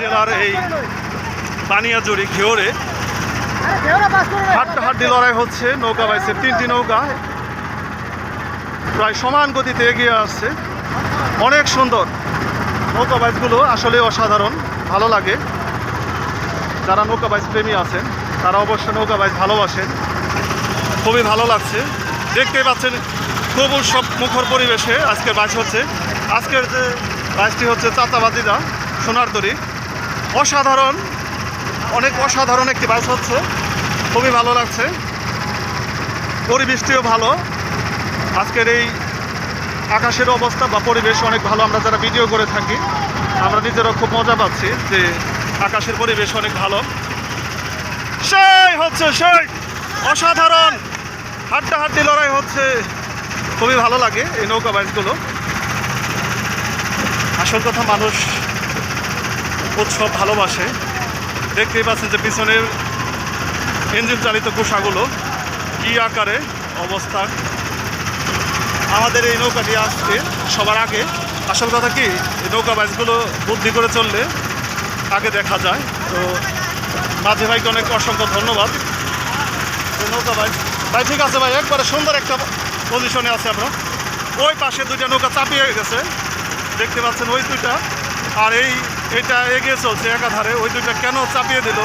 জেলার এই বানিয়াজুরি ঘিওরে হাড্ডাহাড্ডি লড়াই হচ্ছে, নৌকা বাইসের তিনটি নৌকা। প্রায় সমান গতিতে এগিয়ে আসছে অনেক সুন্দর নৌকা বাইসগুলো আসলে অসাধারণ, ভালো লাগে। যারা নৌকা বাইস প্রেমী আছেন, তারা অবশ্যই নৌকা বাইস ভালোবাসেন। খুবই ভালো লাগছে। দেখতেই পাচ্ছেন, খুব উৎসব মুখর পরিবেশে আজকের বাইস হচ্ছে। আজকের যে বাইসটি হচ্ছে চাতাবাজিরা সোনার তরী অসাধারণ, অনেক অসাধারণ একটি বাইস হচ্ছে। খুবই ভালো লাগছে। পরিবেশটিও ভালো। আজকের এই আকাশের অবস্থা বা পরিবেশ অনেক ভালো। আমরা যারা ভিডিও করে থাকি, আমরা নিজেরাও খুব মজা পাচ্ছি যে আকাশের পরিবেশ অনেক ভালো। সেই হচ্ছে সেই অসাধারণ হাড্ডাহাড্ডি লড়াই হচ্ছে। খুবই ভালো লাগে এই নৌকা বাইকগুলো আসল কথা, মানুষ উৎসব ভালোবাসে। দেখতেই পাচ্ছেন যে পিছনের ইঞ্জিন চালিত কুষাগুলো কী আকারে অবস্থা। আমাদের এই নৌকাটি আসছে সবার আগে। আসল কথা কি, এই নৌকা বাইকগুলো বুদ্ধি করে চললে আগে দেখা যায়। তো মাঝে ভাইকে অনেক অসংখ্য ধন্যবাদ। নৌকা ভাই ভাই ঠিক আছে ভাই, একবারে সুন্দর একটা পজিশনে আছে আমরা। ওই পাশে দুইটা নৌকা চাপিয়ে গেছে। দেখতে পাচ্ছেন ওই দুইটা। আর এই এটা এগিয়ে চলছে একাধারে ওই দুইটা কেন চাপিয়ে দিল?